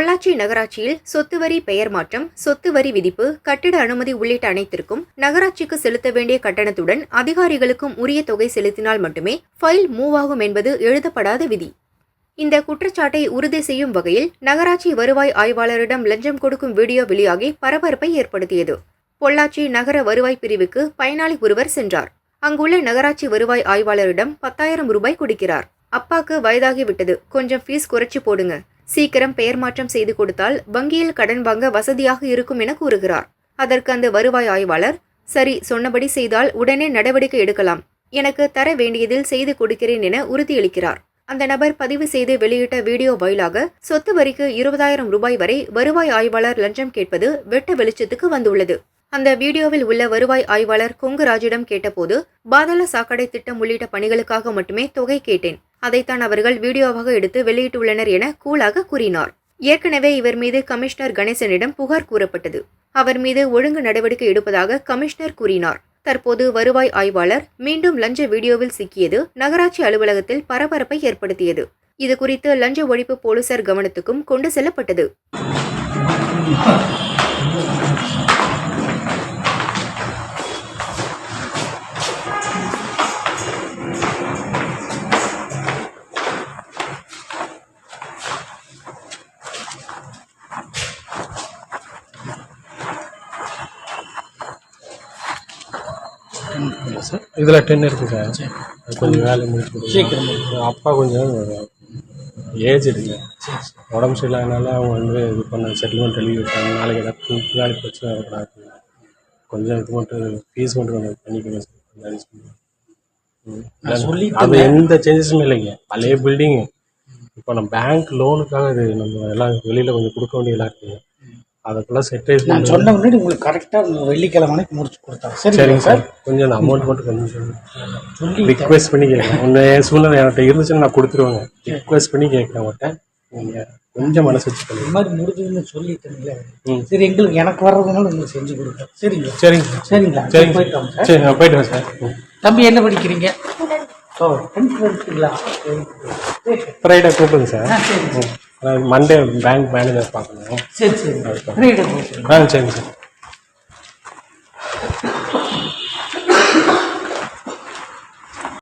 பொள்ளாச்சி நகராட்சியில் சொத்து வரி பெயர் மாற்றம் சொத்து வரி விதிப்பு கட்டிட அனுமதி உள்ளிட்ட அனைத்திற்கும் நகராட்சிக்கு செலுத்த வேண்டிய கட்டணத்துடன் அதிகாரிகளுக்கும் உரிய தொகை செலுத்தினால் மட்டுமே ஃபைல் மூவ் ஆகும் என்பது எழுதப்படாத விதி. இந்த குற்றச்சாட்டை உறுதி செய்யும் வகையில் நகராட்சி வருவாய் ஆய்வாளரிடம் லஞ்சம் கொடுக்கும் வீடியோ வெளியாகி பரபரப்பை ஏற்படுத்தியது. பொள்ளாச்சி நகர வருவாய் பிரிவுக்கு பயனாளி ஒருவர் சென்றார். அங்குள்ள நகராட்சி வருவாய் ஆய்வாளரிடம் பத்தாயிரம் ரூபாய் கொடுக்கிறார். அப்பாக்கு வயதாகிவிட்டது. கொஞ்சம் ஃபீஸ் குறைச்சி போடுங்க. சீக்கிரம் பெயர் மாற்றம் செய்து கொடுத்தால் வங்கியில் கடன் வாங்க வசதியாக இருக்கும் என கூறுகிறார். அதற்கு அந்த வருவாய் ஆய்வாளர் சரி சொன்னபடி செய்தால் உடனே நடவடிக்கை எடுக்கலாம். எனக்கு தர வேண்டியதில் செய்து கொடுக்கிறேன் என உறுதியளிக்கிறார். அந்த நபர் பதிவு செய்து வெளியிட்ட வீடியோ வாயிலாக சொத்து வரிக்கு இருபதாயிரம் ரூபாய் வரை வருவாய் ஆய்வாளர் லஞ்சம் கேட்பது வெட்ட வெளிச்சத்துக்கு வந்துள்ளது அந்த வீடியோவில் உள்ள வருவாய் ஆய்வாளர் கொங்கு ராஜிடம் கேட்டபோது பாதாள சாக்கடை திட்டம் உள்ளிட்ட பணிகளுக்காக மட்டுமே தொகை கேட்டேன். அதைத்தான் அவர்கள் வீடியோவாக எடுத்து வெளியிட்டுள்ளனர் என கூலாக கூறினார். ஏற்கனவே இவர் மீது கமிஷனர் கணேசனிடம் புகார் கூறப்பட்டது. அவர் மீது ஒழுங்கு நடவடிக்கை எடுப்பதாக கமிஷனர் கூறினார். தற்போது வருவாய் ஆய்வாளர் மீண்டும் லஞ்ச வீடியோவில் சிக்கியது நகராட்சி அலுவலகத்தில் பரபரப்பை ஏற்படுத்தியது. இது குறித்து லஞ்ச ஒழிப்பு போலீசார் கவனத்துக்கும் கொண்டு செல்லப்பட்டது. சார். இதில் டென் இருக்கு சார். அது கொஞ்சம் வேலை முடிச்சு கொடுங்க. சீக்கிரம் அப்பா கொஞ்சம் ஏஜ் இருக்கு உடம்பு சரியில்லாதனால அவங்க வந்து இது பண்ண செட்டில்மெண்ட் எழுதி வச்சாங்க. நாளைக்கு ஏதாவது பின்னாடி பிரச்சனை வரக்கூடாது. கொஞ்சம் இது மட்டும் ஃபீஸ் மட்டும் கொஞ்சம் பண்ணிக்கணும் சார். கொஞ்சம் பண்ணுங்க. ம். நான் சொல்லிட்டேங்க. அது எந்த சேஞ்சஸும் இல்லைங்க. பழைய பில்டிங்கு இப்போ நம்ம பேங்க் லோனுக்காக இது நம்ம எல்லாம் வெளியில் கொஞ்சம் கொடுக்க வேண்டியதெல்லாம் இருக்குங்க. அதுக்குள்ள செட்டேஜ் நான் சொன்ன முன்னாடி உங்களுக்கு கரெக்டாக வெள்ளிக்கிழமை அன்னைக்கு முடிச்சு கொடுத்தாங்க சரிங்க சரிங்க சார். சார். கொஞ்சம் அமௌண்ட் மட்டும் கொஞ்சம் சொல்லுங்க. சொல்லி ரிக்வெஸ்ட் பண்ணி கேட்குறேன் உன்னை சூழ்நிலை என்கிட்ட இருந்துச்சுன்னா நான் கொடுத்துருவேங்க. ரிக்வெஸ்ட் பண்ணி கேட்குறேன் உங்கள்கிட்ட நீங்கள் கொஞ்சம் மனசு வச்சு இந்த மாதிரி முடிஞ்சதுன்னு சொல்லிட்டேங்களே. ம். சரி எங்களுக்கு எனக்கு வர்றதுனால உங்களுக்கு செஞ்சு கொடுப்பேன் சரிங்க. சார் சரிங்களா? சரிங்க. போயிட்டோம் சார். சார் சரி போயிட்டு சார். தம்பி என்ன படிக்கிறீங்க? ஓ டென்த் படிக்கிறீங்களா ஃப்ரைடே கூப்பிடுங்க சார் மண்டே பேங்க் மேனேஜர் பார்க்கணும். சரி சரி. ஃப்ரைடே ஆ சரிங்க சார்.